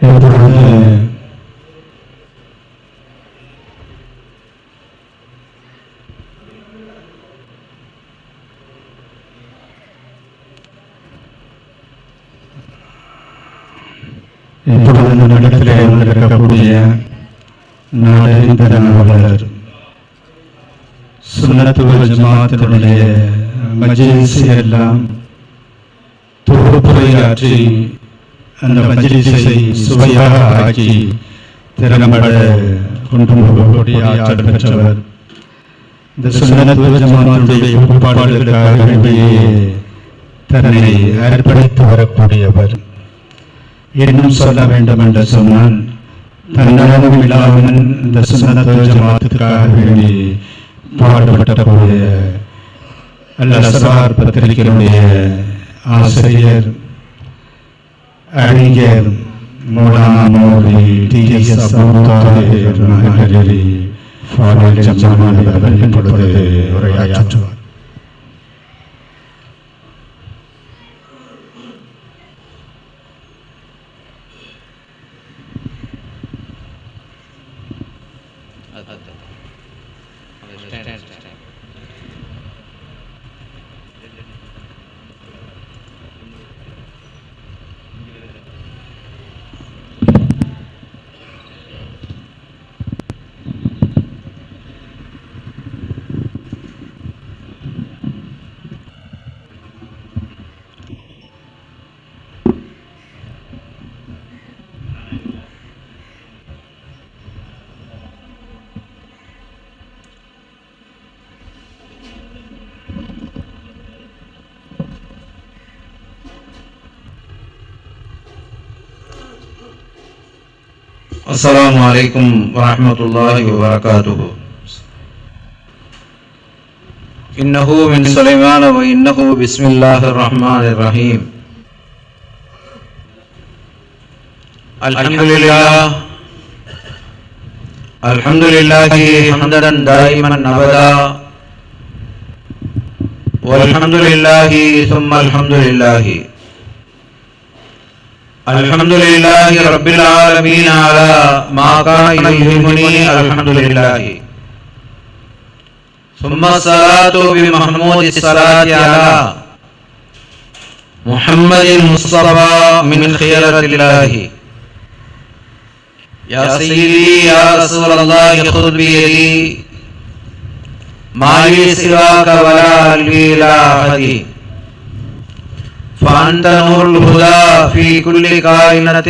இப்பொழுது இப்பொழுது இந்த இடத்திலே வந்திருக்கக்கூடிய நாடறிந்த நாவலர் சுன்னத்துவ ஜமாத்தினுடைய மஜிலிஸை எல்லாம் தொகுப்புரையாற்றி அந்த மஜிலிஸை சுவையாக ஆக்கி திறம்பட கொண்டு போகக்கூடிய ஆற்றல் பெற்றவர். இந்த சுன்னத்துவ ஜமாத்தினுடைய கோட்பாடுகளுக்காக வேண்டியே தன்னை அர்ப்பணித்து வரக்கூடியவர். இன்னும் சொல்ல வேண்டும் என்று சொன்னால் தன்னளவும் இல்லாமல் இந்த சுன்னத்துவ ஜமாத்துக்காக வேண்டி பாடுபட்ட போது அஸ்ரார் பத்திரிகையினுடைய ஆசிரியர் அறிஞர் மௌலானா மௌலி டி. எஸ். நகரி ஃபாரில் ஜமானி அவர்கள் இப்பொழுது உரையாற்றுவார். السلام عليكم ورحمة الله وبركاته. إنه من سليمان وإنه بسم الله الرحمن الرحيم. الحمد لله الحمد لله حمدا دائما أبدا. والحمد لله ثم الحمد لله الحمد لله رب العالمين على ما كان يلهمني الحمد لله ثم الصلاة بمحمود الصلاة على محمد المصطفى من خيرة الله يا سيدي يا رسول الله خذ بيدي ما لي سواك ولا قلبي لا أحد فأنت نور الهدى في كل كائنة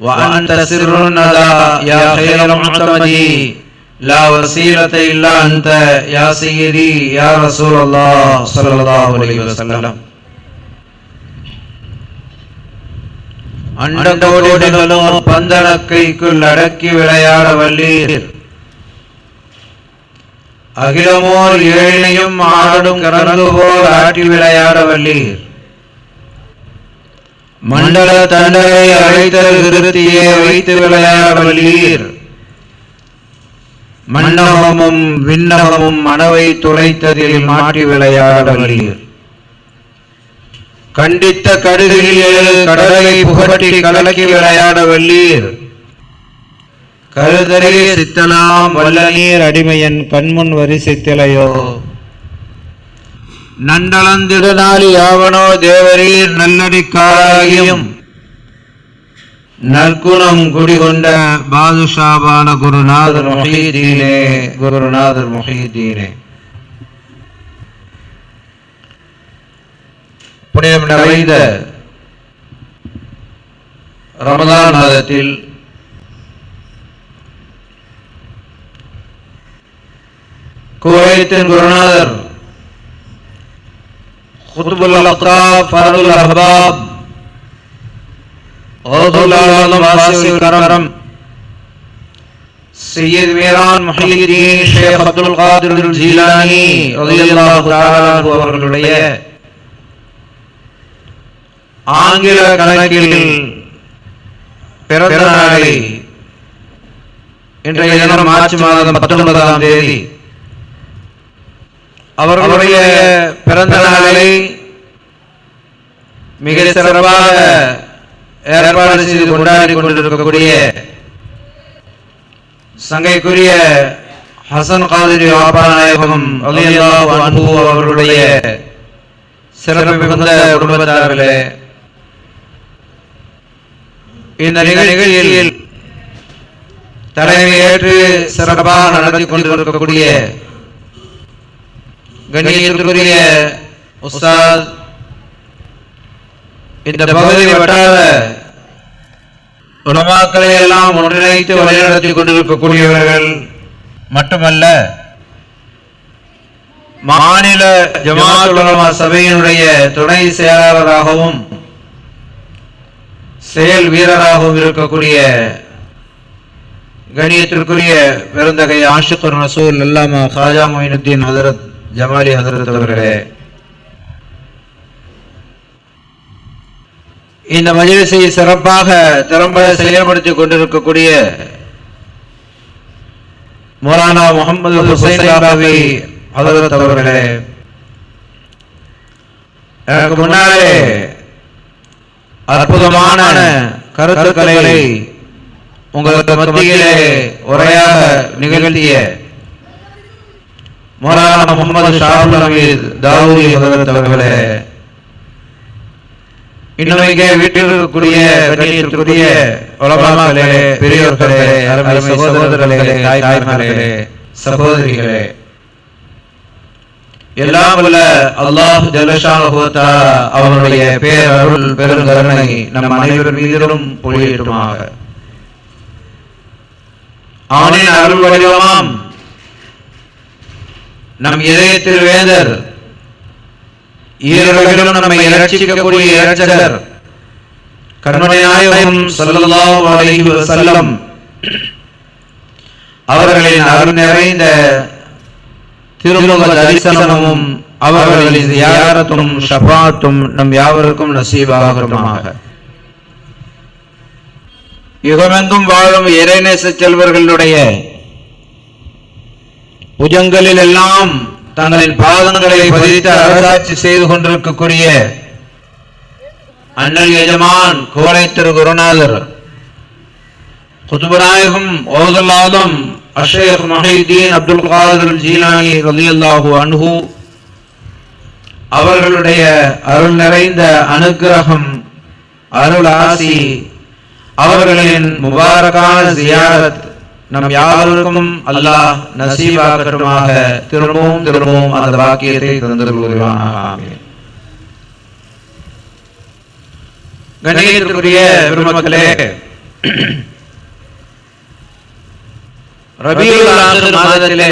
وأنت سر الندى يا خير معتمد لا وسيلة إلا أنت يا سيدي يا رسول الله صلى الله عليه وسلم அண்டகோடிகளும் பந்தனக்கைக்குள் அடக்கி விளையாட வல்லீர் அகிலமோர் ஏழையும் ஆடும் கரந்து போல் ஆட்டி விளையாட வல்லீர் மண்டல தண்டரை அழைத்தல் திருத்தியே வைத்து விளையாட வல்லீர் மண்டபமும் விண்ணகமும் மனவை துளைத்ததில் மாட்டி விளையாட வல்லீர் கண்டித்த கடுகில் கடலை புகட்டி கலக்கி விளையாட வல்லீர் கருதரே சித்தலாம் வல்ல நீர் அடிமையன் கண்முன் வரி சித்தலையோ நண்டளந்திடுநாளி யாவனோ தேவரீர் நல்லடிக்காராகியும். நற்குணம் குடிகொண்ட பாதுஷாபான குருநாதர் மொஹீதீனே குருநாதர் மொஹீதீனே புனிதம் நிறைந்த ரமதான் மாதத்தில் குவைத்தின் குருநாதர் குத்துபுல் அக்தாப் ஃபரதுல் அஹ்பாப் ஓதுல் ஆலம் வாசில் கரம் سيد ميران محي الدين ஷேக் அப்துல் காதிர் ஜீலானி ரலியல்லாஹு தஆலா அன்ஹு அவர்களுடைய ஆங்கில கணக்கில் பிறந்த நாளை இன்றைய தினம் மார்ச் மாதம் பத்தொன்பதாம் தேதி அவர்களுடைய பிறந்த நாளை மிக சிறப்பாக ஏற்பாடு செய்து கொண்டாடி கொண்டிருக்கக்கூடிய சங்கைக்குரிய ஹசன் காதிரி ஆபாநாயகம் ரலியல்லாஹு அன்ஹு அவர்களுடைய சிறப்பு மிகுந்த குடும்பத்தார்களே இந்த நிகழ்ச்சியில் தலைமையேற்று சிறப்பாக நடத்தி கொண்டிருக்கக்கூடிய கண்ணியத்திற்குரிய உஸ்தாத் இந்த பகுதி வட்டார உலமாக்களை எல்லாம் ஒன்றிணைத்து வழிநடத்தி கொண்டிருக்கக்கூடியவர்கள் மட்டுமல்ல மாநில ஜமாத் உலமா சபையினுடைய துணை செயலாளராகவும் செயல் வீரராகவும் இருக்கக்கூடிய கணியத்திற்குரிய பெருந்தகை ஆஷிகர் ரசூல் அல்லாமா ஹாஜா மொயினுத்தீன் ஹதரத் ஜமாலி ஹசரத் அவர்களே. இந்த மஜிலிசை சிறப்பாக திறம்பட செயல்படுத்திக் கொண்டிருக்கக்கூடிய மௌலானா முகமது ஹுசைன் ராபி ஹதரத் அவர்களே. எனக்கு முன்னாலே அற்புதமான கருத்துக்களை உங்களுக்கு மத்தியிலே உரையாக நிகழ்த்திய மௌலானா முகமது ஷாபுல் அமீத் தாவூதி ஹதரத் அவர்களே இன்னும் இங்கே வீட்டில் இருக்கக்கூடிய கண்ணியத்திற்குரிய உலமாக்களே பெரியோர்களே அருமை சகோதரர்களே தாய்மார்களே சகோதரிகளே எல்லாம் உள்ள அல்லாஹ் ஜலஷானஹு தஆலா அவருடைய பேரருள் பெருங்கருணை நம் அனைவர் மீதிலும் பொழியிடுமாக அவனின் அருள் வடிவமாம் நம் இதயத்தில் வேந்தர் ஈரர்களும் நம்மை இரட்சிக்கக்கூடிய இரட்சகர். கருணை நாயகம் ஸல்லல்லாஹு அலைஹி வஸல்லம். அவர்களின் அருள் நிறைந்த திருமுக தரிசனமும் அவர்களின் தியாரத்தும் ஷபாத்தும் நம் யாவருக்கும் நசீபாகட்டுமாக. யுகமெங்கும் வாழும் இறைநேச செல்வர்களுடைய புஜங்களில் எல்லாம் தங்களின் பாதங்களை பதித்து அரசாட்சி செய்து கொண்டிருக்கக்கூடிய அண்ணல் எஜமான் கோலை திரு குருநாதர் குதுபநாயகம் ஓதல்லாதம் அஷேக் மஹீதீன் அப்துல் காதர் ஜீலானி ரலியல்லாஹு அன்ஹு அவர்களுடைய அருள் நிறைந்த அனுக்கிரகம் அருள் ஆசி அவர்களின் முபாரகான ஜியாரத் நம் யாவருக்கும் அல்லாஹ் நசீவாகட்டுமாக திரும்பவும் திரும்பவும் அந்த வாக்கியத்தை தந்திருவானாக ஆமீன். கணேசத்துக்குரிய பெருமக்களே ரபியுல் ஆகிர் மாதத்திலே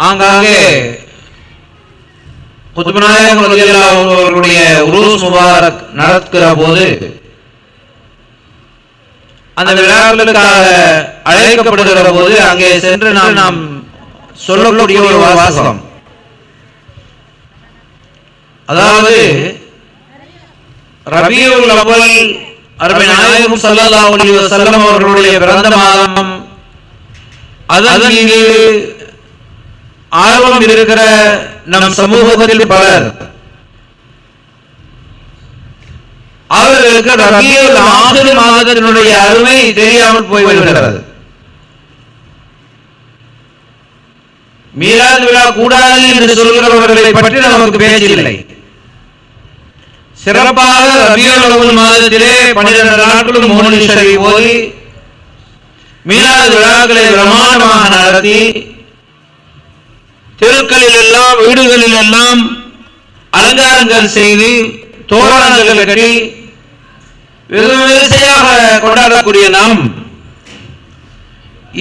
ஆங்காங்கே குத்துபநாயகம் அவர்களுடைய உருஸ் முபாரக் நடக்கிற போது அந்த விழாக்களுக்காக அழைக்கப்படுகிற போது அங்கே சென்று நாம் நாம் சொல்லக்கூடிய ஒரு வாசகம். அதாவது ரபியுல் அவ்வல் அருமை நாயகம் சல்லா அலைஹி வஸல்லம் அவர்களுடைய பிறந்த மாதம். அதன் மீது ஆர்வம் இருக்கிற நம் சமூகத்தில் பலர் அவர்களுக்கு ரபியுல் ஆகிர் மாதத்தினுடைய அருமை தெரியாமல் போய்விடுகிறது மீராது விழா கூடாது என்று சொல்கிறவர்களை பற்றி நமக்கு பேச்சில்லை. சிறப்பாக ரபியுல் மாதத்திலே பன்னிரண்டு நாட்களும் ஷரீஃப் ஓதி மீலாது விழாக்களை பிரமாண்டமாக நடத்தி தெருக்களில் எல்லாம் வீடுகளில் எல்லாம் அலங்காரங்கள் செய்து தோரணங்கள் கட்டி வெகு விமரிசையாக கொண்டாடக்கூடிய நாம்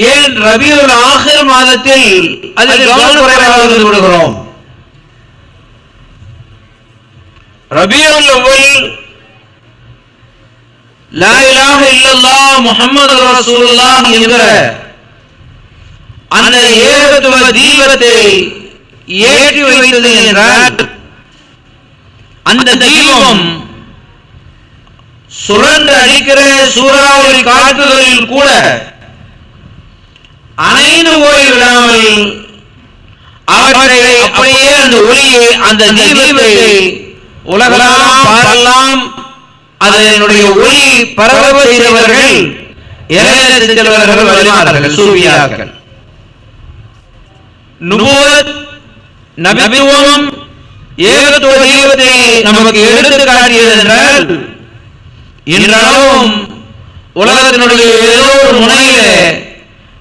ஏன் ரபியுல் ஆகிர் மாதத்தில் அதில் கவனம் குறைவாக இருந்து விடுகிறோம் ரபியுல் அவ்வல் லா இலாஹ இல்லல்லாஹ் முஹம்மது ரசூலுல்லாஹ் என்கிற அந்த ஏகத்துவ தீபத்தை ஏற்றி வைத்தது என்றால் அந்த தீபம் சுழன்று அடிக்கிற சூறாவளி காற்றுகளில் கூட அணைந்து போய்விடாமல் அவற்றை அப்படியே அந்த ஒளியை அந்த தீபத்தை உலகெல்லாம் பாரெல்லாம் அதனுடைய ஒளி பரவ செய்தவர்கள் செல்வர்கள் வழிமாறர்கள் சூவியார்கள் நுபுவத் நபித்துவம் ஏகத்துவ தெய்வத்தை நமக்கு எடுத்து காட்டியது என்றால் இன்றளவும் உலகத்தினுடைய ஏதோ ஒரு முனையில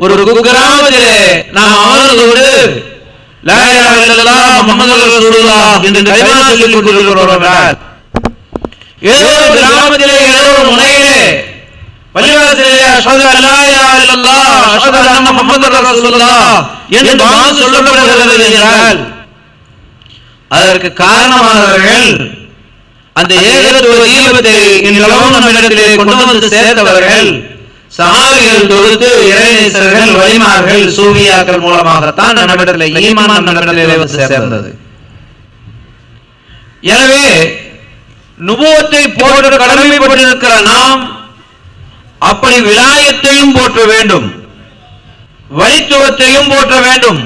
ஒரு குக்கிராமத்திலே நாம் அமர்ந்து கொண்டு என்று ஏதோ ஒரு கிராமத்திலே ஏதோ ஒரு முனையிலே பள்ளிவாசலிலே அஷ்ஹது அல்லா இலாஹ இல்லல்லாஹ் அஷ்ஹது அன்ன முஹம்மது ரசூலுல்லாஹ் என்று பாங்கு சொல்லப்படுகிறது என்றால் அதற்கு காரணமானவர்கள் அந்த ஏகத்துவ தீபத்தை இன்றளவும் நம்மிடத்திலே கொண்டு வந்து சேர்த்தவர்கள் சஹாபிகள் தொழுத்து இறைநேசர்கள் வழிமார்கள் சூவியாக்கள் மூலமாகத்தான் நம்மிடத்திலே ஈமான் நம்மிடத்திலே சேர்ந்தது. எனவே நுபுவத்தை போன்ற கடமைப்பட்டிருக்கிற நாம் அப்படி விலாயத்தையும் போற்ற வேண்டும் வழித்துவத்தையும் போற்ற வேண்டும்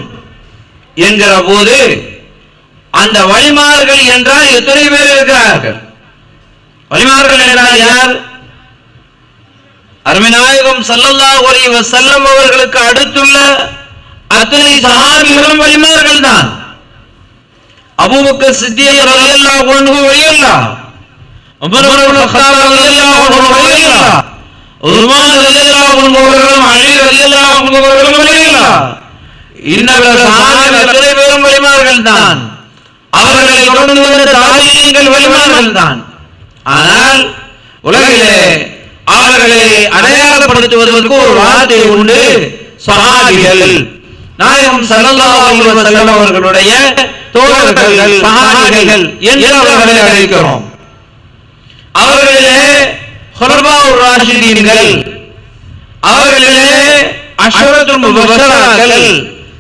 என்கிற போது அந்த வழிமார்கள் என்றால் எத்தனை பேர் இருக்கிறார்கள். வழிமார்கள் என்றால் யார்? அருமைநாயகம் செல்லல்லா அலைஹி செல்லம் அவர்களுக்கு அடுத்துள்ள அத்தனை சஹாபிகளும் வழிமார்கள் தான். அபூபக்கர் சித்தியர் அலையல்லா கொண்டு வழியல்லா. உமர் வழிமார்கள் தான். அவர்களை தொடர்ந்து வந்த தாரியங்கள் வழிமார்கள் தான் ஆனால் உலகிலே அவர்களை அடையாளப்படுத்துவதற்கு ஒரு வார்த்தை உண்டு சஹாபிகள் நாயகம் ஸல்லல்லாஹு அலைஹி வஸல்லம் அவர்களுடைய தோழர்கள் சஹாபிகள் என்று அவர்களை அழைக்கிறோம். அவர்களிலே ஹுலஃபாஉர் ராஷிதீன்கள் அவர்களிலே அஷ்ரத்துல்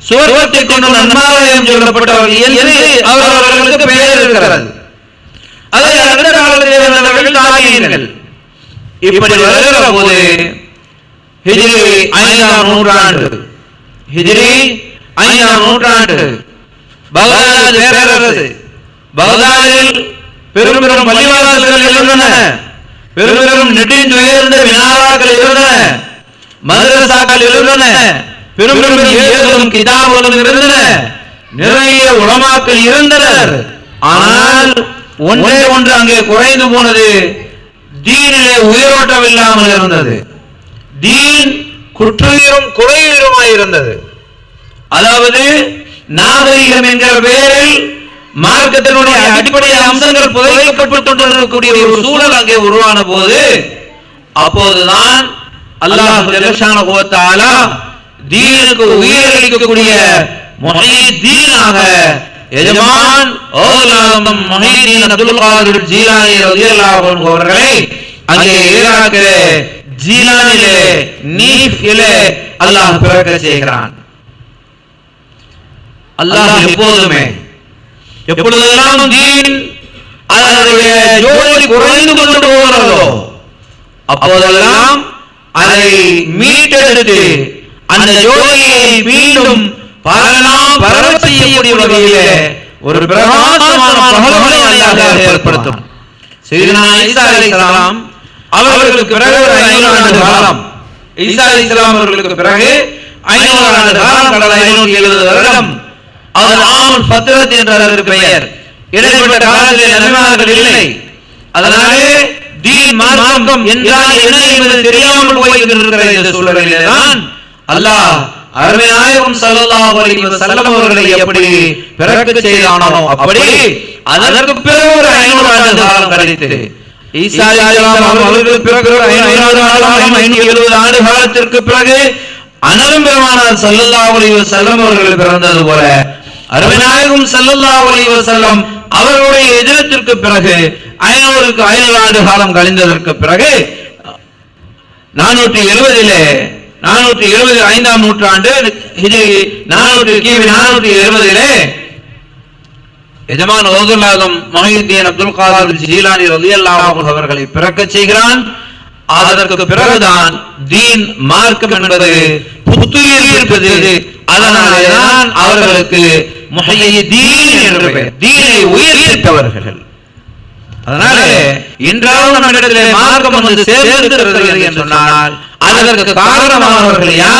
சுவர்க்கத்தை கொண்டு நன்மாலயம் சொல்லப்பட்டவர்கள் என்று அவர்களுக்கு பெயர் இருக்கிறது. அதை அடுத்த காலத்தில் இருந்தவர்கள் இப்படி வருகிற போது ஹிஜ்ரி ஐந்தாம் நூற்றாண்டு. ஹிஜ்ரி ஐந்தாம் நூற்றாண்டு. பகதாத் பேரரசு. பகதாதில் பெரும் பெரும் பள்ளிவாசல்கள் இருந்தன. பெரும் பெரும் நெட்டின் உயர்ந்த வினாராக்கள் இருந்தன. மதரசாக்கள் இருந்தன. பெரும் பெரும் ஏதுகளும் கிதாபுகளும் இருந்தன. நிறைய உலமாக்கள் இருந்தனர். ஆனால் ஒன்றே ஒன்று அங்கே குறைந்து போனது. தீனிலே உயிரோட்டம் இல்லாமல் இருந்தது. தீன் குற்றுயிரும் குறையுயிருமாய் இருந்தது அதாவது நாகரிகம் என்கிற பெயரில் மார்க்கத்தினுடைய அடிப்படை அம்சங்கள் புதைக்கப்பட்டு ஒரு சூழல் அங்கே உருவான போது அப்போதுதான் அல்லாஹ் ஜல்லஷானஹு வ தஆலா தீனுக்கு உயிரளிக்கக்கூடிய முஹீதீனாக எஜமான் ஓலாம் முஹீதீன் அப்துல் காதிர் ஜீலானி ரலியல்லாஹு அன்ஹு அவர்களை அங்கே ஈராக்கிலே ஜீலானிலே நீஃபிலே அல்லாஹ் பிறக்க செய்கிறான். அல்லாஹ் எப்போதுமே எப்பொழுதெல்லாம் தீன் அதனுடைய ஜோதி குறைந்து கொண்டு போகிறதோ அப்போதெல்லாம் அதை மீட்டெடுத்து அந்த ஜோதியை மீண்டும் பரலாம் பரவ செய்யக்கூடிய வகையிலே ஒரு பிரகாசமான அல்லாஹ் ஏற்படுத்தும் ஈசா அலைஹிஸ்ஸலாம் அவர்களுக்கு பிறகு ஒரு ஐநூறு ஆண்டு காலம். ஈசா அலைஹிஸ்ஸலாம் அவர்களுக்கு பிறகு ஐநூறு ஆண்டு காலம் கடந்த ஐநூற்றி எழுபது வருடம். அது ஆமுல் பத்திரத் என்ற அதற்கு பெயர். இடைப்பட்ட காலத்தில் நபிமார்கள் இல்லை. அதனாலே தீன் மார்க்கம் என்றால் என்ன என்பது தெரியாமல் போயிருக்கிற இந்த சூழலிலே தான் அல்லாஹ் அருமையாயிரம் ஸல்லல்லாஹு அலைஹி வஸல்லம் அவர்களை எப்படி பிறக்க செய்தானோ அப்படி அதற்கு பிறகு ஒரு ஐநூறு ஆண்டு காலம் கழித்து ஈசா அலைஹிஸ்ஸலாம் அவர்களுக்கு பிறகு ஒரு 500 ஆண்டு 570 ஆண்டு காலத்திற்கு பிறகு அனலும் பெருமானார் ஸல்லல்லாஹு அலைஹி வஸல்லம் அவர்கள் பிறந்தது போல அருமைநாயகம் ஸல்லல்லாஹு அலைஹி வஸல்லம் அவர்களுடைய எதிரத்திற்கு பிறகு ஐநூறுக்கு ஐநூறு ஆண்டு காலம் கழிந்ததற்கு பிறகு நானூற்றி எழுபதிலே நானூற்றி எழுபது ஐந்தாம் நூற்றாண்டு ஹிஜ்ரி நானூற்றி கிவி நானூற்றி எழுபதிலே எஜமான் ஓதுல்லாதம் மொஹிதீன் அப்துல் காதர் ஜீலானி ரலியல்லாஹு அவர்களை பிறக்க செய்கிறான். அதற்கு பிறகுதான் தீன் மார்க்கம் என்பது புத்துயிர் இருப்பது அதனாலேதான் அவர்களுக்கு முஹையீன் என்று பெயர். தீனை உயிர்ப்பித்தவர்கள். அதனால இன்றாவது நம்மிடத்திலே மார்க்கம் வந்து சேர்ந்திருக்கிறது என்று சொன்னால் அதற்கு காரணமானவர்கள் யார்?